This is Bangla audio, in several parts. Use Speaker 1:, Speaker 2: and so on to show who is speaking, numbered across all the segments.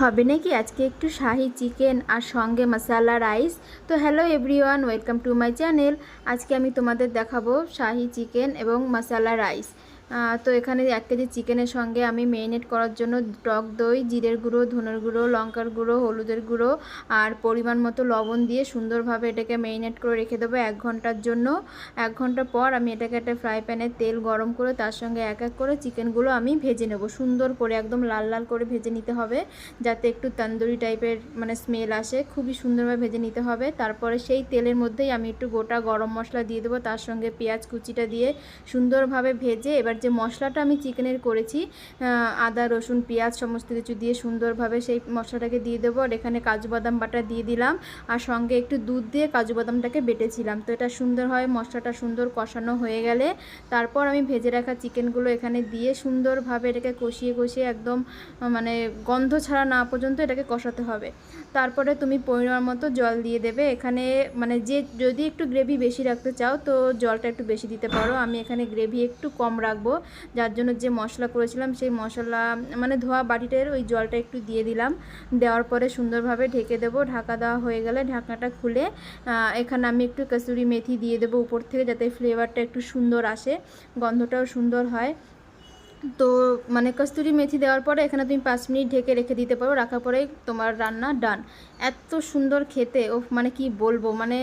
Speaker 1: হবে নাকি? আজকে একটু শাহি চিকেন আর সঙ্গে মশালা রাইস। তো hello everyone welcome to my channel আজকে আমি তোমাদের দেখাবো শাহি চিকেন এবং মশালা রাইস। তো এখানে এক কেজি চিকেনের সঙ্গে আমি মেরিনেট করার জন্য টক দই, জিরের গুঁড়ো, ধনের গুঁড়ো, লঙ্কার গুঁড়ো, হলুদের গুঁড়ো আর পরিমাণ মতো লবণ দিয়ে সুন্দরভাবে এটাকে মেরিনেট করে রেখে দেবো এক ঘণ্টার জন্য। এক ঘণ্টা পর আমি এটাকে একটা ফ্রাই প্যানে তেল গরম করে তার সঙ্গে এক এক করে চিকেনগুলো আমি ভেজে নেব। সুন্দর করে একদম লাল লাল করে ভেজে নিতে হবে যাতে একটু তন্দুরি টাইপের মানে স্মেল আসে। খুবই সুন্দরভাবে ভেজে নিতে হবে। তারপরে সেই তেলের মধ্যেই আমি একটু গোটা গরম মশলা দিয়ে দেবো। তার সঙ্গে পেঁয়াজ কুচিটা দিয়ে সুন্দরভাবে ভেজে এবার যে মশলাটা আমি চিকেনের করেছি আদা, রসুন, পেঁয়াজ সমস্ত কিছু দিয়ে সুন্দরভাবে সেই মশলাটাকে দিয়ে দেবো। আর এখানে কাজু বাদাম বাটা দিয়ে দিলাম। আর সঙ্গে একটু দুধ দিয়ে কাজু বাদামটাকে বেটেছিলাম। তো এটা সুন্দর হয়, মশলাটা সুন্দর কষানো হয়ে গেলে। তারপর আমি ভেজে রাখা চিকেনগুলো এখানে দিয়ে সুন্দরভাবে এটাকে কষিয়ে কষিয়ে একদম মানে গন্ধ ছাড়া না পর্যন্ত এটাকে কষাতে হবে। তারপরে তুমি পরিমাণ মতো জল দিয়ে দেবে। এখানে মানে যে যদি একটু গ্রেভি বেশি রাখতে চাও, তো জলটা একটু বেশি দিতে পারো। আমি এখানে গ্রেভি একটু কম রাখব যার জন্য যে মশলা করেছিলাম, সেই মশলা মানে ধোয়া বাটিটার ওই জলটা একটু দিয়ে দিলাম। দেওয়ার পরে সুন্দরভাবে ঢেকে দেবো। ঢাকা দেওয়া হয়ে গেলে ঢাকনাটা খুলে এখানে আমি একটু কসুরি মেথি দিয়ে দেবো উপর থেকে যাতে ফ্লেভারটা একটু সুন্দর আসে, গন্ধটাও সুন্দর হয়। তো মানে কস্তুরি মেথি দেওয়ার পরে এখানে তুমি পাঁচ মিনিট ঢেকে রেখে দিতে পারো, রাখার পরে তোমার রান্না ডান এত সুন্দর খেতে ও মানে কি বলব মানে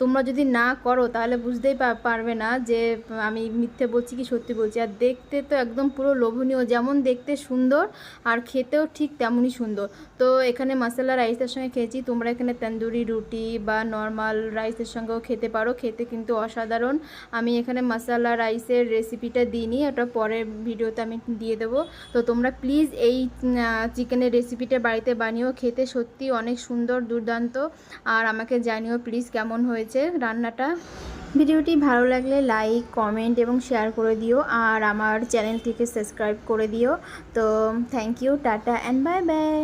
Speaker 1: তোমরা যদি না করো তাহলে বুঝতেই পারবে না যে, আমি মিথ্যে বলছি কি সত্যি বলছি। আর দেখতে তো একদম পুরো লোভনীয়, যেমন দেখতে সুন্দর আর খেতেও ঠিক তেমনই সুন্দর। তো এখানে মশলা রাইসের সঙ্গে খেয়েছি, তোমরা এখানে তন্দুরি রুটি বা নর্মাল রাইসের সঙ্গেও খেতে পারো, খেতে কিন্তু অসাধারণ। আমি এখানে মশলা রাইসের রেসিপিটা দিইনি, ওটা পরের ভিডিওতে আমি দিয়ে দেবো। তো তোমরা প্লিজ এই চিকেনের রেসিপিটা বাড়িতে বানিয়েও খেতে সত্যি অনেক সুন্দর, দুর্দান্ত। আর আমাকে জানিও প্লিজ কেমন হয়েছে রান্নাটা। ভিডিওটি ভালো লাগলে লাইক কমেন্ট এবং শেয়ার করে দিও। আর আমার চ্যানেলটিকে সাবস্ক্রাইব করে দিও। তো thank you tata and bye bye